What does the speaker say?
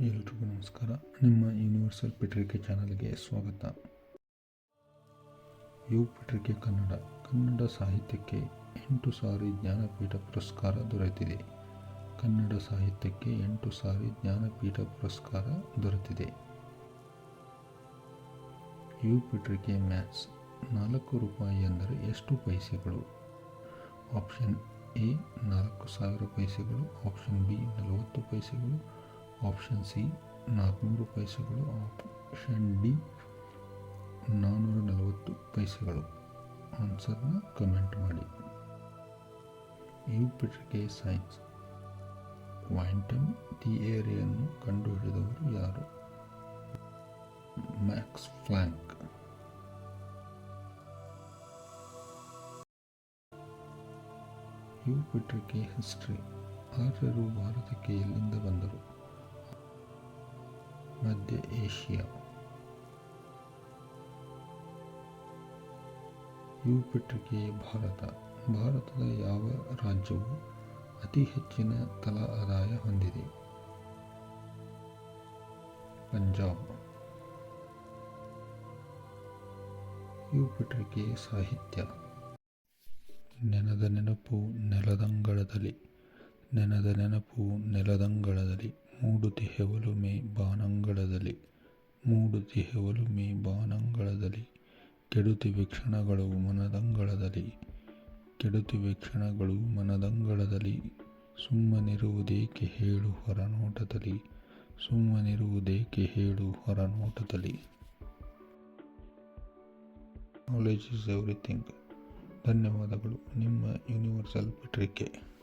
ಎಲ್ರಿಗೂ ನಮಸ್ಕಾರ. ನಿಮ್ಮ ಯೂನಿವರ್ಸಲ್ ಪೆಟ್ರಿಕೆ ಚಾನಲ್ಗೆ ಸ್ವಾಗತ. ಯು ಪೆಟ್ರಿಕೆ ಕನ್ನಡ. ಕನ್ನಡ ಸಾಹಿತ್ಯಕ್ಕೆ ಎಂಟು ಸಾರಿ ಜ್ಞಾನಪೀಠ ಪುರಸ್ಕಾರ ದೊರೆತಿದೆ. ಕನ್ನಡ ಸಾಹಿತ್ಯಕ್ಕೆ ಎಂಟು ಸಾರಿ ಜ್ಞಾನಪೀಠ ಪುರಸ್ಕಾರ ದೊರೆತಿದೆ. ಯು ಪೆಟ್ರಿಕೆ ಮ್ಯಾಥ್ಸ್ ನಾಲ್ಕು ರೂಪಾಯಿ ಅಂದರೆ ಎಷ್ಟು ಪೈಸೆಗಳು? ಆಪ್ಷನ್ ಎ ನಾಲ್ಕು ಸಾವಿರ ಪೈಸೆಗಳು, ಆಪ್ಷನ್ ಬಿ ನಲವತ್ತು ಪೈಸೆಗಳು ಆಪ್ಷನ್ ಸಿ ನಾಲ್ಕುನೂರು ಪೈಸೆಗಳು ಆಪ್ಷನ್ ಡಿ ನಾನ್ನೂರ ನಲವತ್ತು ಪೈಸೆಗಳು. ಆನ್ಸರ್ನ ಕಮೆಂಟ್ ಮಾಡಿ. ಯು ಸೈನ್ಸ್ ಕ್ವಾಂಟಮ್ ಥಿಯರಿಯನ್ನು ಕಂಡುಹಿಡಿದವರು ಯಾರು? ಮ್ಯಾಕ್ಸ್ ಫ್ಲಾಂಕ್ ಯು ಪೆಟ್ರಿಕೆ ಹಿಸ್ಟ್ರಿ ಆರ್ಯರು ಭಾರತಕ್ಕೆ ಮಧ್ಯ ಏಷ್ಯಾ ಯು ಪತ್ರಿಕೆ ಭಾರತ. ಭಾರತದ ಯಾವ ರಾಜ್ಯವು ಅತಿ ಹೆಚ್ಚಿನ ತಲಾ ಆದಾಯ ಹೊಂದಿದೆ? ಪಂಜಾಬ್. ಯು ಪತ್ರಿಕೆ ಸಾಹಿತ್ಯ. ನೆನದ ನೆನಪು ನೆಲದಂಗಳದಲ್ಲಿ. ನೆನದ ನೆನಪು ನೆಲದಂಗಳದಲ್ಲಿ, ಮೂಡುತಿ ಹೆವಲುಮೆ ಬಾನಂಗಳದಲ್ಲಿ, ಮೂಡುತಿ ಹೆವಲುಮೆ ಬಾನಂಗಳದಲ್ಲಿ ಕೆಡುತಿವೆ ಕ್ಷಣಗಳು ಮನದಂಗಳದಲ್ಲಿ ಕೆಡುತಿವೆ ಕ್ಷಣಗಳು ಮನದಂಗಳದಲ್ಲಿ, ಸುಮ್ಮನಿರುವುದೇಕೆ ಹೇಳು ಹೊರನೋಟದಲ್ಲಿ, ಸುಮ್ಮನಿರುವುದೇಕೆ ಹೇಳು ಹೊರನೋಟದಲ್ಲಿ. ನಾಲೆಜ್ ಇಸ್ ಎವ್ರಿಥಿಂಗ್ ಧನ್ಯವಾದಗಳು. ನಿಮ್ಮ ಯೂನಿವರ್ಸಲ್ ಪತ್ರಿಕೆ.